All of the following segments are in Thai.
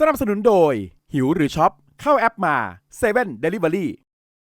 สนับสนุนโดย หิวหรือช็อป เข้าแอปมา7 Delivery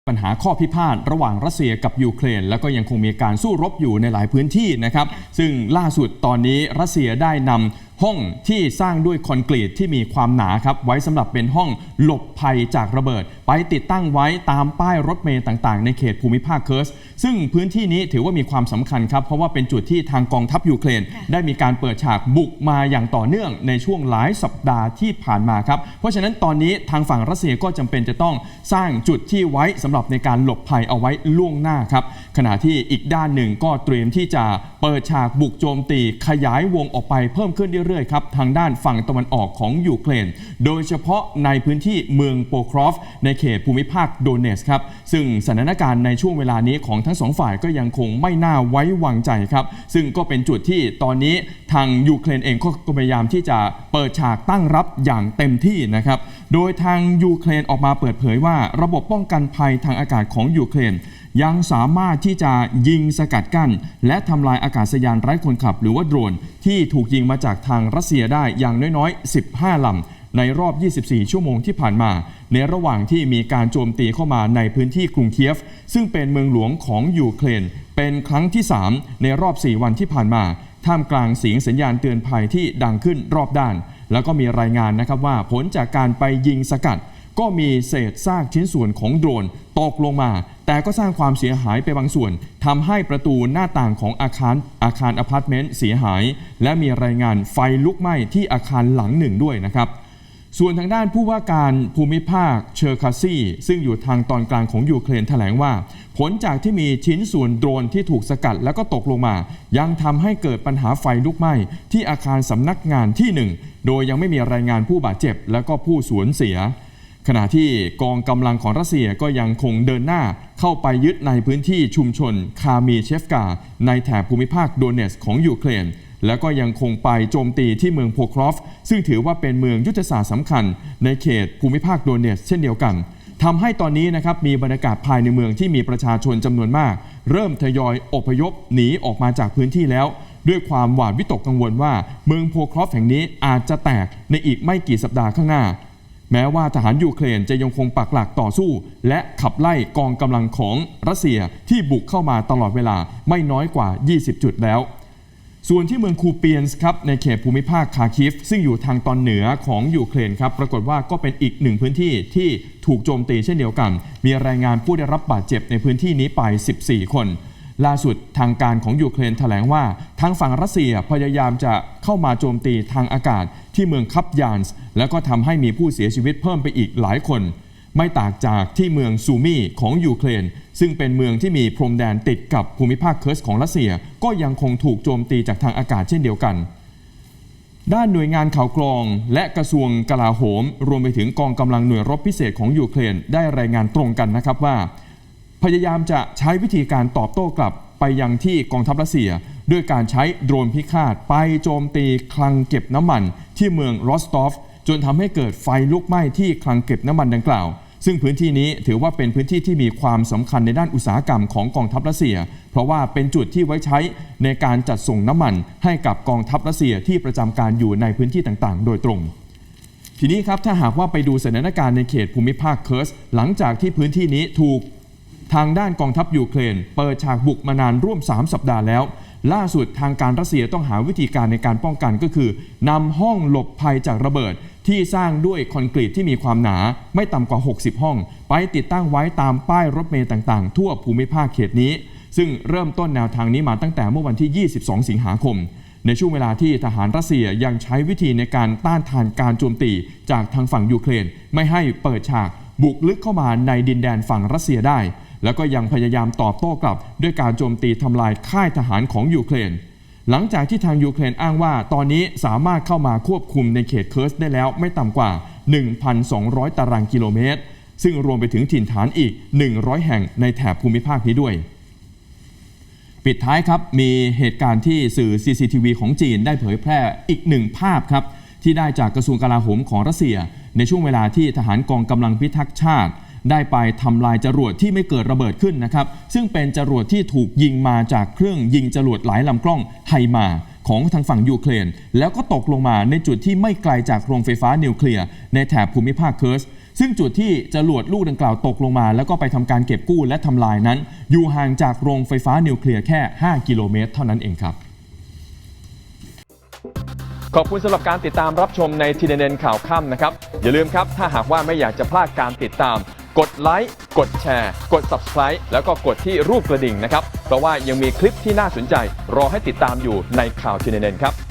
ปัญหาข้อพิพาทระหว่างรัสเซียกับยูเครน แล้วก็ยังคงมีการสู้รบอยู่ในหลายพื้นที่นะครับ ซึ่งล่าสุดตอนนี้รัสเซียได้นำห้องที่สร้างด้วยคอนกรีตที่มีความหนาครับไว้สำหรับเป็นห้องหลบภัยจากระเบิด ไปติดตั้งไว้ตามป้ายรถเมล์ต่างๆ ในเขตภูมิภาคเคิร์สซึ่งพื้นที่นี้ถือว่ามีความสำคัญครับ เพราะว่าเป็นจุดที่ทางกองทัพยูเครน ได้มีการเปิดฉากบุกมาอย่างต่อเนื่องในช่วงหลายสัปดาห์ที่ผ่านมาครับ เพราะฉะนั้นตอนนี้ทางฝั่งรัสเซียก็จำเป็นจะต้องสร้างจุดที่ไว้สำหรับในการหลบภัยเอาไว้ล่วงหน้าครับขณะที่อีกด้านหนึ่งก็เตรียมที่จะเปิดฉากบุกโจมตีขยายวงออกไปเพิ่มขึ้นเรื่อยๆครับทางด้านฝั่งตะวันออกของยูเครน โดยเฉพาะในพื้นที่เมืองโปครอฟในเขตภูมิภาคโดเนสครับ ซึ่งสถานการณ์ในช่วงเวลานี้ของทั้งสองฝ่ายก็ยังคงไม่น่าไว้วางใจครับ ซึ่งก็เป็นจุดที่ตอนนี้ทางยูเครนเองก็พยายามที่จะเปิดฉากตั้งรับอย่างเต็มที่นะครับ โดยทางยูเครนออกมาเปิดเผยว่า ระบบป้องกันภัยทางอากาศของยูเครนยังสามารถที่จะยิงสกัดกั้น และทำลายอากาศยานไร้คนขับ หรือว่าโดรน ที่ถูกยิงมาจากทางรัสเซียได้อย่างน้อยๆ 15ลำ ในรอบ 24 ชั่วโมงที่ผ่านมา ในระหว่างที่มีการโจมตีเข้ามาในพื้นที่กรุงเคียฟ ซึ่งเป็นเมืองหลวงของยูเครนเป็นครั้งที่ 3 ในรอบ 4 วันที่ผ่านมา ท่ามกลางเสียงสัญญาณเตือนภัยที่ดังขึ้นรอบด้าน แล้วก็มีรายงานนะครับว่าผลจากการไปยิงสกัด ก็มีเศษซากชิ้นส่วนของโดรนตกลงมา แต่ก็สร้างความเสียหายไปบางส่วนทำให้ประตูหน้าต่างของอาคารอาคารอพาร์ตเมนต์เสียหาย และมีรายงานไฟลุกไหม้ที่อาคารหลังหนึ่งด้วยนะครับ ส่วนทางด้านผู้ว่าการภูมิภาคเชอร์คาซีซึ่งอยู่ทางตอนกลางของยูเครนแถลงว่า ผลจากที่มีชิ้นส่วนโดรนที่ถูกสกัดแล้วก็ตกลงมา ยังทำให้เกิดปัญหาไฟลุกไหม้ที่อาคารสำนักงานที่หนึ่งโดยยังไม่มีรายงานผู้บาดเจ็บ และก็ผู้สูญเสีย ขณะที่กองกำลังของรัสเซียก็ยังคงเดินหน้าเข้าไปยึดในพื้นที่ชุมชนคามีเชฟกา ในแถบภูมิภาคโดเนสของยูเครน แล้วก็ยังคงไปโจมตีที่เมืองโพครอฟ ซึ่งถือว่าเป็นเมืองยุทธศาสตร์สำคัญ ในเขตภูมิภาคโดเนสเช่นเดียวกันทำให้ตอนนี้นะครับมีบรรยากาศภายในเมืองที่มีประชาชนจำนวนมาก เริ่มทยอยอพยพหนีออกมาจากพื้นที่แล้ว ด้วยความหวาดวิตกกังวลว่า เมืองโพครอฟแห่งนี้อาจจะแตกในอีกไม่กี่สัปดาห์ข้างหน้า แม้ว่าทหารยูเครนจะยังคงปักหลักต่อสู้ และขับไล่กองกำลังของรัสเซียที่บุกเข้ามาตลอดเวลาไม่น้อยกว่า 20 จุดแล้ว ส่วนที่เมืองคูเปียนส์ครับในเขตภูมิภาคคาคิฟ ซึ่งอยู่ทางตอนเหนือของยูเครนครับปรากฏว่าก็เป็นอีกหนึ่งพื้นที่ที่ถูกโจมตีเช่นเดียวกัน มีรายงานผู้ได้รับบาดเจ็บในพื้นที่นี้ไป 14 คน ล่าสุดทางการของยูเครนแถลงว่า ทางฝั่งรัสเซียพยายามจะเข้ามาโจมตีทางอากาศที่เมืองคับยานส์แล้วก็ทำให้มีผู้เสียชีวิตเพิ่มไปอีกหลายคน ไม่ต่างจากที่เมืองซูมี่ของยูเครน ซึ่งเป็นเมืองที่มีพรมแดนติดกับภูมิภาคเคิร์สของรัสเซีย ก็ยังคงถูกโจมตีจากทางอากาศเช่นเดียวกัน ด้านหน่วยงานข่าวกรอง และกระทรวงกลาโหม รวมไปถึงกองกำลังหน่วยรบพิเศษของยูเครนได้รายงานตรงกันนะครับว่า พยายามจะใช้วิธีการตอบโต้กลับไปยังที่กองทัพรัสเซีย ด้วยการใช้โดรนพิฆาตไปโจมตีคลังเก็บน้ำมันที่เมืองรอสตอฟ จนทำให้เกิดไฟลุกไหม้ที่คลังเก็บน้ำมันดังกล่าว ซึ่งพื้นที่นี้ถือว่าเป็นพื้นที่ที่มีความสำคัญในด้านอุตสาหกรรมของกองทัพรัสเซีย เพราะว่าเป็นจุดที่ไว้ใช้ในการจัดส่งน้ำมันให้กับกองทัพรัสเซียที่ประจำการอยู่ในพื้นที่ต่างๆ โดยตรงทีนี้ครับถ้าหากว่าไปดูสถานการณ์ในเขตภูมิภาคเคิร์สหลังจากที่พื้นที่นี้ถูกทางด้านกองทัพยูเครน เปิดฉากบุกมานานร่วม 3 สัปดาห์แล้ว ล่าสุดทางการรัสเซียต้องหาวิธีการในการป้องกันก็คือนำห้องหลบภัยจากระเบิดที่สร้างด้วยคอนกรีตที่มีความหนาไม่ต่ำกว่า 60 ห้อง ไปติดตั้งไว้ตามป้ายรถเมล์ต่างๆ ทั่วภูมิภาคเขตนี้ ซึ่งเริ่มต้นแนวทางนี้มาตั้งแต่เมื่อวันที่ 22 สิงหาคม ในช่วงเวลาที่ทหารรัสเซียยังใช้วิธีในการต้านทานการโจมตีจากทางฝั่งยูเครน ไม่ให้เปิดฉากบุกลึกเข้ามาในดินแดนฝั่งรัสเซียได้ แล้วก็ยังพยายามตอบโต้กลับ ด้วยการโจมตีทำลายค่ายทหารของยูเครน หลังจากที่ทางยูเครนอ้างว่า ตอนนี้สามารถเข้ามาควบคุมในเขตเคิร์สได้แล้วไม่ต่ำกว่า 1,200 ตารางกิโลเมตร ซึ่งรวมไปถึงถิ่นฐานอีก 100 แห่งในแถบภูมิภาคนี้ด้วยปิดท้ายครับมีเหตุการณ์ที่สื่อ CCTV ของจีนได้เผยแพร่อีกหนึ่งภาพครับ ที่ได้จากกระทรวงกลาโหมของรัสเซีย ในช่วงเวลาที่ทหารกองกำลังพิทักษ์ชาติ ได้ไปทำลายจรวดที่ไม่เกิดระเบิดขึ้นนะครับ ซึ่งเป็นจรวดที่ถูกยิงมาจากเครื่องยิงจรวดหลายลำกล้องไฮมาของทางฝั่งยูเครน แล้วก็ตกลงมาในจุดที่ไม่ไกลจากโรงไฟฟ้านิวเคลียร์ในแถบภูมิภาคเคิร์สซึ่งจุดที่จรวดลูกดังกล่าวตกลงมา แล้วก็ไปทำการเก็บกู้และทำลายนั้น อยู่ห่างจากโรงไฟฟ้านิวเคลียร์แค่ 5 กิโลเมตร เท่านั้นเองครับ ขอบคุณสำหรับการติดตามรับชมในทีเด็นข่าวค่ำนะครับ อย่าลืมครับ ถ้าหากว่าไม่อยากจะพลาดการติดตาม กดไลค์กดแชร์ กด Subscribe แล้วก็กดที่รูปกระดิ่งนะครับ เพราะว่ายังมีคลิปที่น่าสนใจ รอให้ติดตามอยู่ในข่าวทีเนนครับ